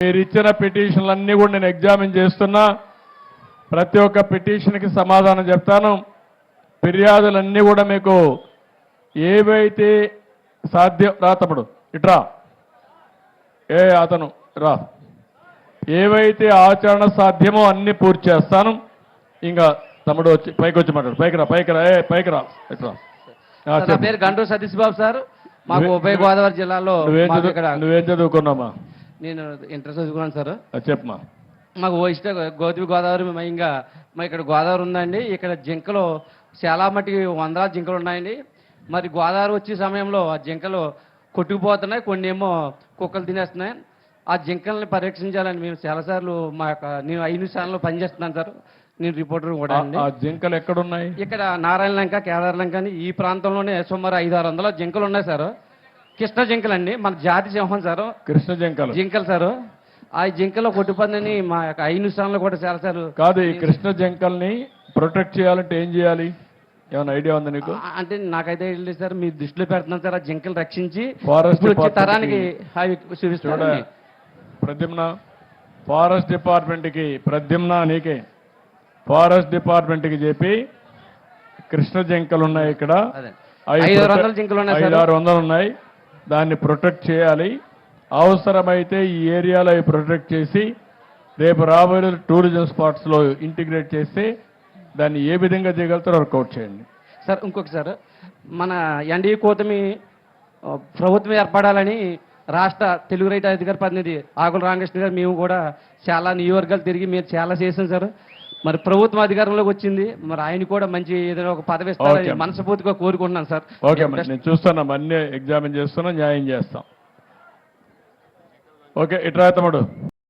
మీరు ఇచ్చిన పిటిషన్లన్నీ కూడా నేను ఎగ్జామిన్ చేస్తున్నా. ప్రతి ఒక్క పిటిషన్కి సమాధానం చెప్తాను. ఫిర్యాదులన్నీ కూడా మీకు ఏవైతే సాధ్యం రా తమ్ముడు ఇట్రా ఏ అతను రా. ఏవైతే ఆచరణ సాధ్యమో అన్ని పూర్తి చేస్తాను. ఇంకా తమ్ముడు వచ్చి పైకి వచ్చి మాట్లాడు. పైకి రా పైకి రా. ఏ పైకి రా. ఇట్రా నా. పేరు గంటూ సతీష్ బాబు సార్. మాకు ఉభయ గోదావరి జిల్లాలో నువ్వేం చదువుకున్నామా నేను ఇంటర్ చదువుకున్నాను సార్. చెప్పమా మాకు ఇష్ట గోదావరి గోదావరి మా ఇంకా మా ఇక్కడ గోదావరి ఉందండి. ఇక్కడ జింకలు చాలా మటుకి వందల జింకలు ఉన్నాయండి. మరి గోదావరి వచ్చే సమయంలో ఆ జింకలు కొట్టుకుపోతున్నాయి. కొన్ని ఏమో కుక్కలు తినేస్తున్నాయి. ఆ జింకల్ని పరీక్షించాలని మేము చాలాసార్లు మా యొక్క నేను ఐదు ఛానల్లో పనిచేస్తున్నాను సార్. నేను రిపోర్టర్ కూడా అండి. ఆ జింకలు ఎక్కడున్నాయి ఇక్కడ నారాయణ లంక కేదార్ లంక అని ఈ ప్రాంతంలోనే సుమారు ఐదు ఆరు వందల జింకలు ఉన్నాయి సార్. కృష్ణ జింకలు అండి. మన జాతి సింహం సార్. కృష్ణ జింకలు. జింకలు సార్. ఆ జింకలో కొట్టుపందని మా యొక్క ఐదు నిమిషాల్లో కూడా చాలా సార్ కాదు ఈ కృష్ణ జింకల్ని ప్రొటెక్ట్ చేయాలంటే ఏం చేయాలి? ఏమైనా ఐడియా ఉందా నీకు? అంటే నాకైతే లేదు సార్. మీ దృష్టిలో పెడుతున్నాను సార్ ఆ జింకలు రక్షించి. Department తరానికి అవి చూడ చూపిస్తారండి ప్రద్యుమ్న ఫారెస్ట్ డిపార్ట్మెంట్కి ప్రద్యుమ్న నీకే. ఫారెస్ట్ డిపార్ట్మెంట్కి చెప్పి కృష్ణ జింకలు ఉన్నాయి ఇక్కడ. ఐదు వందల జింకలు ఉన్నాయి ఐదు ఆరు వందలు ఉన్నాయి. దాన్ని ప్రొటెక్ట్ చేయాలి. అవసరమైతే ఈ ఏరియాలో అవి ప్రొటెక్ట్ చేసి రేపు రాబోయే టూరిజం స్పాట్స్లో ఇంటిగ్రేట్ చేస్తే దాన్ని ఏ విధంగా చేయగలుగుతారో వర్కౌట్ చేయండి. సార్ ఇంకొక సార్ మన ఎన్డీ కూటమి ప్రభుత్వం ఏర్పడాలని రాష్ట్ర తెలుగు రైతు అధికార ప్రతినిధి ఆకుల రామకృష్ణ గారు మేము కూడా చాలా నియోజకవర్గాలు తిరిగి మీరు చాలా చేసాం సార్. మరి ప్రభుత్వం అధికారంలోకి వచ్చింది. మరి ఆయన కూడా మంచి ఏదైనా ఒక పదవి ఇస్తారని. మనస్ఫూర్తిగా కోరుకుంటున్నాను సార్. ఓకే నేను చూస్తున్నాం అన్నీ ఎగ్జామిన్ చేస్తున్నాం న్యాయం చేస్తాం. ఓకే ఇట్రా తమ్ముడు